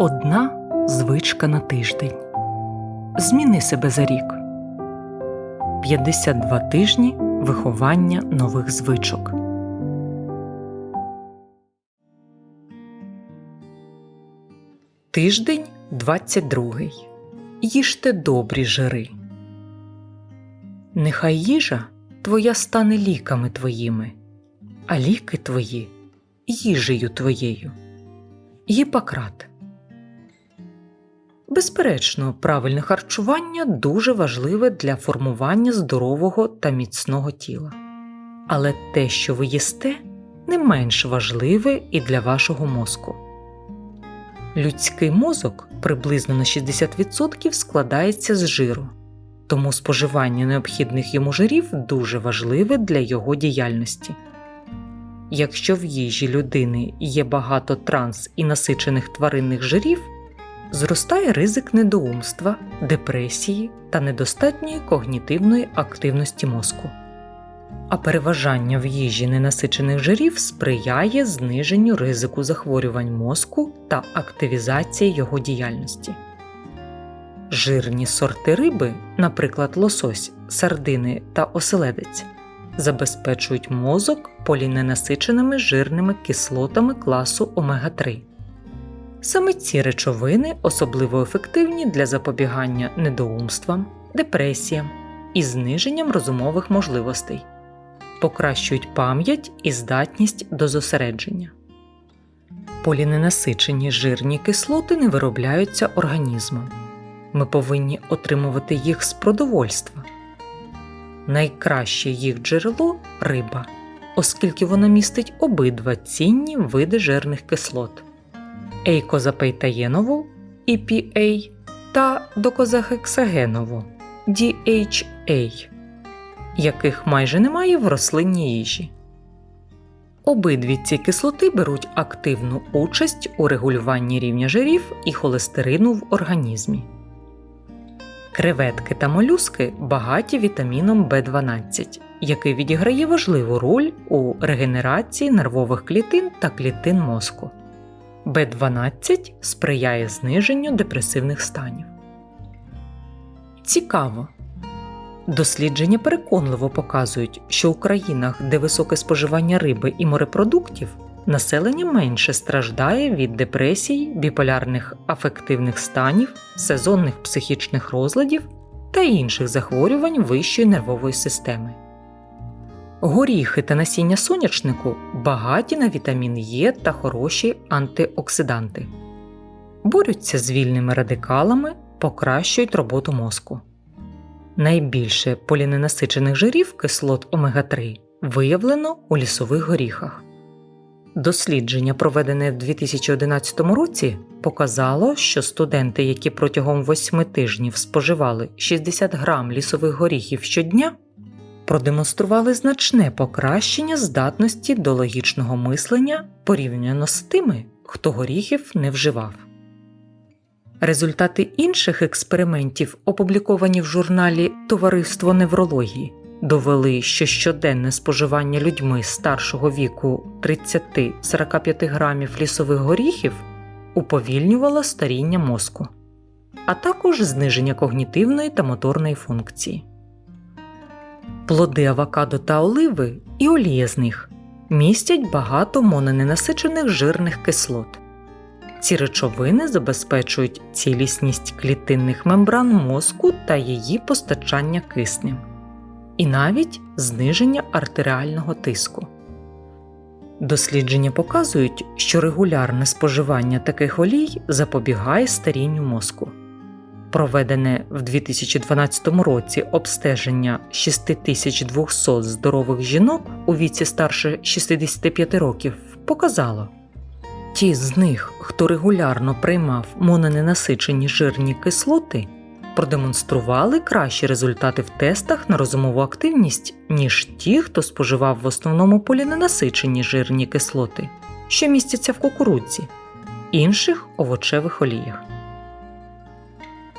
Одна звичка на тиждень. Зміни себе за рік. 52 тижні виховання нових звичок. Тиждень 22. Їжте добрі жири. Нехай їжа твоя стане ліками твоїми, а ліки твої їжею твоєю. Гіппократ Безперечно, правильне харчування дуже важливе для формування здорового та міцного тіла. Але те, що ви їсте, не менш важливе і для вашого мозку. Людський мозок приблизно на 60% складається з жиру, тому споживання необхідних йому жирів дуже важливе для його діяльності. Якщо в їжі людини є багато транс і насичених тваринних жирів, зростає ризик недоумства, депресії та недостатньої когнітивної активності мозку. А переважання в їжі ненасичених жирів сприяє зниженню ризику захворювань мозку та активізації його діяльності. Жирні сорти риби, наприклад, лосось, сардини та оселедець, забезпечують мозок поліненасиченими жирними кислотами класу омега 3 Саме ці речовини особливо ефективні для запобігання недоумствам, депресіям і зниженням розумових можливостей, покращують пам'ять і здатність до зосередження. Поліненасичені жирні кислоти не виробляються організмом. Ми повинні отримувати їх з продовольства. Найкраще їх джерело риба, оскільки вона містить обидва цінні види жирних кислот ейкозапейтаєнову EPA та докозахексагенову DHA, яких майже немає в рослинній їжі. Обидві ці кислоти беруть активну участь у регулюванні рівня жирів і холестерину в організмі. Креветки та молюски багаті вітаміном В12, який відіграє важливу роль у регенерації нервових клітин та клітин мозку. В12 сприяє зниженню депресивних станів. Цікаво. Дослідження переконливо показують, що у країнах, де високе споживання риби і морепродуктів, населення менше страждає від депресій, біполярних афективних станів, сезонних психічних розладів та інших захворювань вищої нервової системи. Горіхи та насіння соняшнику багаті на вітамін Е та хороші антиоксиданти, борються з вільними радикалами, покращують роботу мозку. Найбільше поліненасичених жирів кислот омега 3 виявлено у лісових горіхах. Дослідження, проведене в 2011 році, показало, що студенти, які протягом 8 тижнів споживали 60 грам лісових горіхів щодня, продемонстрували значне покращення здатності до логічного мислення порівняно з тими, хто горіхів не вживав. Результати інших експериментів, опубліковані в журналі Товариство неврології, довели, що щоденне споживання людьми старшого віку 30-45 грамів лісових горіхів уповільнювало старіння мозку, а також зниження когнітивної та моторної функції. Плоди авокадо та оливи і олія з них містять багато мононенасичених жирних кислот. Ці речовини забезпечують цілісність клітинних мембран мозку та її постачання киснем, і навіть зниження артеріального тиску. Дослідження показують, що регулярне споживання таких олій запобігає старінню мозку. Проведене в 2012 році обстеження 6200 здорових жінок у віці старше 65 років показало, ті з них, хто регулярно приймав мононенасичені жирні кислоти, продемонстрували кращі результати в тестах на розумову активність, ніж ті, хто споживав в основному поліненасичені жирні кислоти, що містяться в кукурудзі, інших овочевих оліях.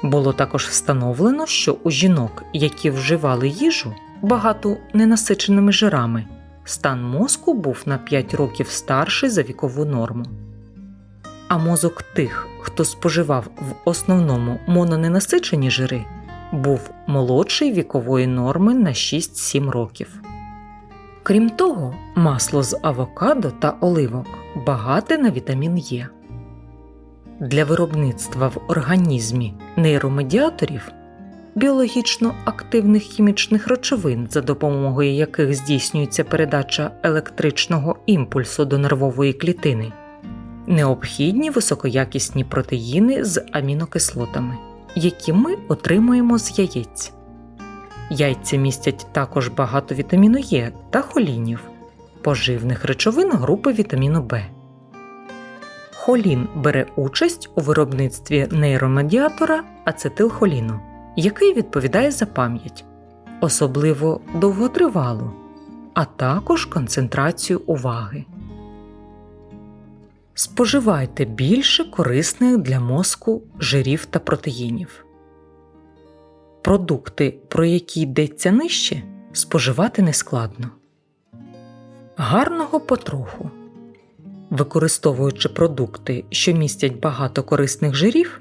Було також встановлено, що у жінок, які вживали їжу багато ненасиченими жирами, стан мозку був на 5 років старший за вікову норму. а мозок тих, хто споживав в основному мононенасичені жири, був молодший вікової норми на 6-7 років. Крім того, масло з авокадо та оливок багате на вітамін Е. Для виробництва в організмі нейромедіаторів біологічно активних хімічних речовин, за допомогою яких здійснюється передача електричного імпульсу до нервової клітини, необхідні високоякісні протеїни з амінокислотами, які ми отримуємо з яєць. Яйця містять також багато вітаміну Е та холінів, поживних речовин групи вітаміну В. Холін бере участь у виробництві нейромедіатора ацетилхоліну, який відповідає за пам'ять, особливо довготривалу, а також концентрацію уваги. Споживайте більше корисних для мозку жирів та протеїнів. Продукти, про які йдеться нижче, споживати нескладно. Гарного потроху. Використовуючи продукти, що містять багато корисних жирів,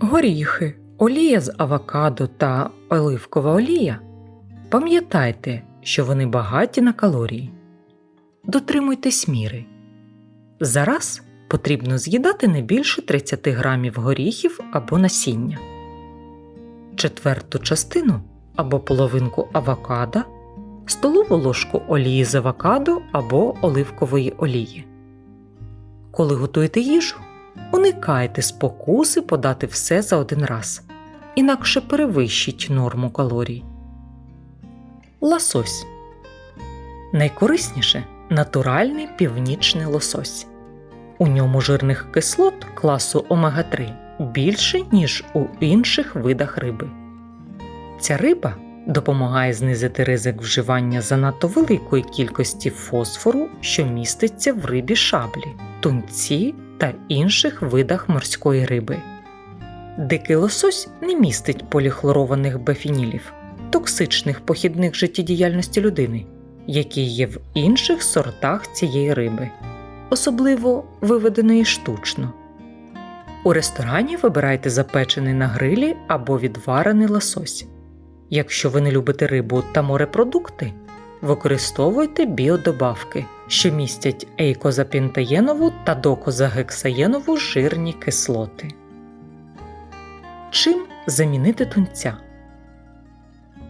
горіхи, олія з авокадо та оливкова олія, пам'ятайте, що вони багаті на калорії. Дотримуйтесь міри. Зараз потрібно з'їдати не більше 30 грамів горіхів або насіння четверту частину або половинку авокадо, столову ложку олії з авокадо або оливкової олії. Коли готуєте їжу, уникайте спокуси подати все за один раз, інакше перевищіть норму калорій. Лосось найкорисніше натуральний північний лосось. У ньому жирних кислот класу омега 3 більше, ніж у інших видах риби. Ця риба допомагає знизити ризик вживання занадто великої кількості фосфору, що міститься в рибі шаблі, тунці та інших видах морської риби. Дикий лосось не містить поліхлорованих бефінілів, токсичних похідних життєдіяльності людини, які є в інших сортах цієї риби, особливо виведеної штучно. У ресторані вибирайте запечений на грилі або відварений лосось. Якщо ви не любите рибу та морепродукти, використовуйте біодобавки, що містять ейкозапентаєнову та докозагексаєнову жирні кислоти. Чим замінити тунця?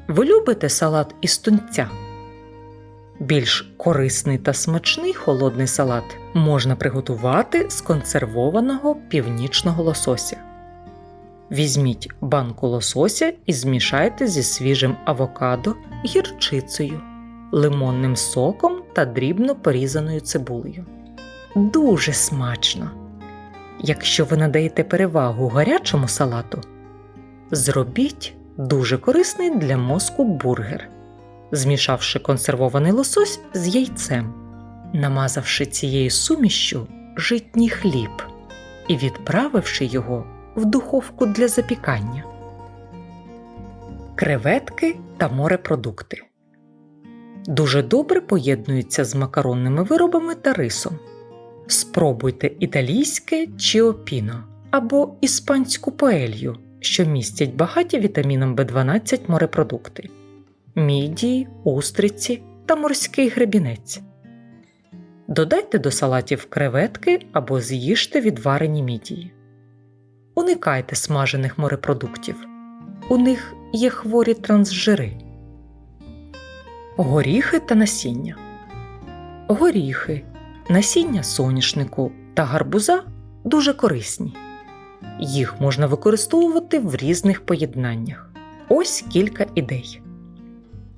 Ви любите салат із тунця? Більш корисний та смачний холодний салат можна приготувати з консервованого північного лосося. Візьміть банку лосося і змішайте зі свіжим авокадо, гірчицею, лимонним соком та дрібно порізаною цибулею. Дуже смачно! Якщо ви надаєте перевагу гарячому салату, зробіть дуже корисний для мозку бургер змішавши консервований лосось з яйцем, намазавши цією сумішчю житній хліб і відправивши його в духовку для запікання. Креветки та морепродукти дуже добре поєднуються з макаронними виробами та рисом. Спробуйте італійське чіопіно або іспанську паелью, що містять багаті вітаміном В12 морепродукти мідії, устриці та морський гребінець. Додайте до салатів креветки або з'їжте відварені мідії. Уникайте смажених морепродуктів. У них є хворі трансжири. Горіхи та насіння. Горіхи, насіння соняшнику та гарбуза дуже корисні. Їх можна використовувати в різних поєднаннях. Ось кілька ідей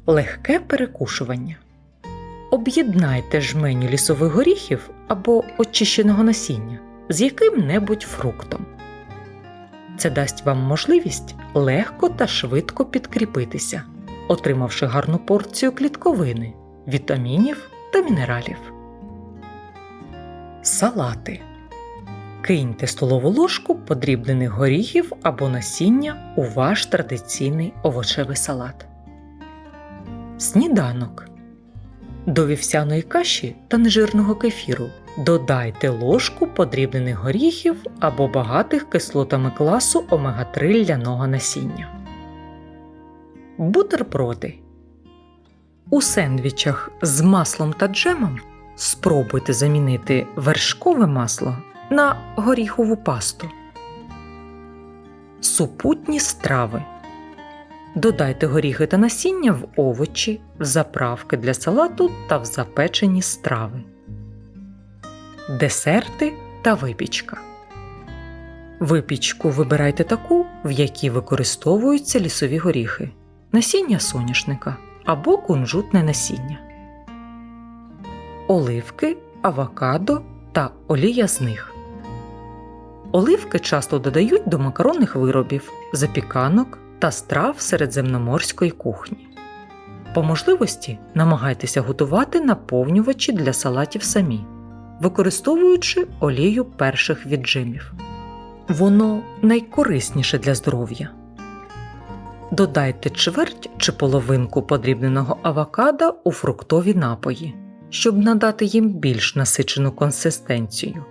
легке перекушування. Об'єднайте жменю лісових горіхів або очищеного насіння з яким-небудь фруктом. Це дасть вам можливість легко та швидко підкріпитися, отримавши гарну порцію клітковини, вітамінів та мінералів. Салати. Киньте столову ложку подрібнених горіхів або насіння у ваш традиційний овочевий салат. Сніданок. До вівсяної каші та нежирного кефіру Додайте ложку подрібнених горіхів або багатих кислотами класу омега-3 ляного насіння. Бутерброди. У сендвічах з маслом та джемом спробуйте замінити вершкове масло на горіхову пасту. Супутні страви. Додайте горіхи та насіння в овочі, в заправки для салату та в запечені страви. Десерти та випічка. Випічку вибирайте таку, в якій використовуються лісові горіхи, насіння соняшника або кунжутне насіння, оливки, авокадо та олія з них. Оливки часто додають до макаронних виробів, запіканок та страв середземноморської кухні. По можливості намагайтеся готувати наповнювачі для салатів самі, використовуючи олію перших віджимів. Воно найкорисніше для здоров'я. Додайте чверть чи половинку подрібненого авокадо у фруктові напої, щоб надати їм більш насичену консистенцію.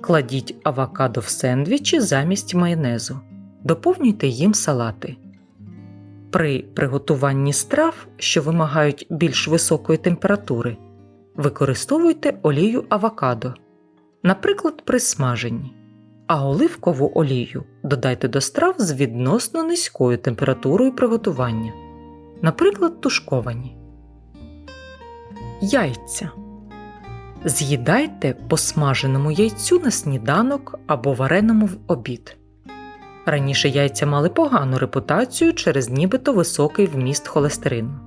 Кладіть авокадо в сендвічі замість майонезу. Доповнюйте їм салати. При приготуванні страв, що вимагають більш високої температури, використовуйте олію авокадо, наприклад, при смаженні, а оливкову олію додайте до страв з відносно низькою температурою приготування, наприклад, тушковані. Яйця. З'їдайте по смаженому яйцю на сніданок або вареному в обід. Раніше яйця мали погану репутацію через нібито високий вміст холестерину.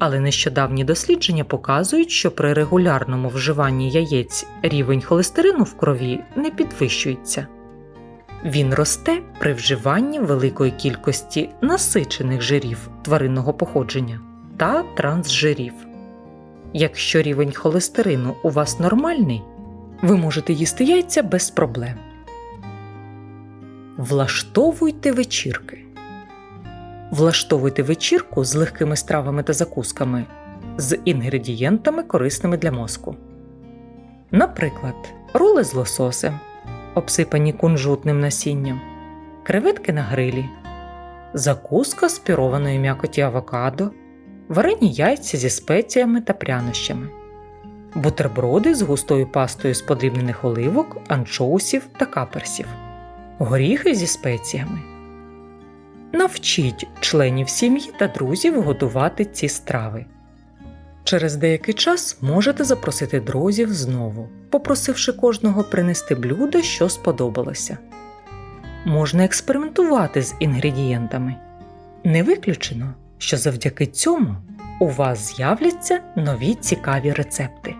Але нещодавні дослідження показують, що при регулярному вживанні яєць рівень холестерину в крові не підвищується. Він росте при вживанні великої кількості насичених жирів тваринного походження та трансжирів. Якщо рівень холестерину у вас нормальний, ви можете їсти яйця без проблем. Влаштовуйте вечірки. Влаштовуйте вечірку з легкими стравами та закусками, з інгредієнтами, корисними для мозку. Наприклад, роли з лососем, обсипані кунжутним насінням, креветки на грилі, закуска з пірованої м'якоті авокадо, варені яйця зі спеціями та прянощами, бутерброди з густою пастою з подрібнених оливок, анчоусів та каперсів горіхи зі спеціями. Навчіть членів сім'ї та друзів готувати ці страви. Через деякий час можете запросити друзів знову, попросивши кожного принести блюдо, що сподобалося. Можна експериментувати з інгредієнтами. Не виключено, що завдяки цьому у вас з'являться нові цікаві рецепти.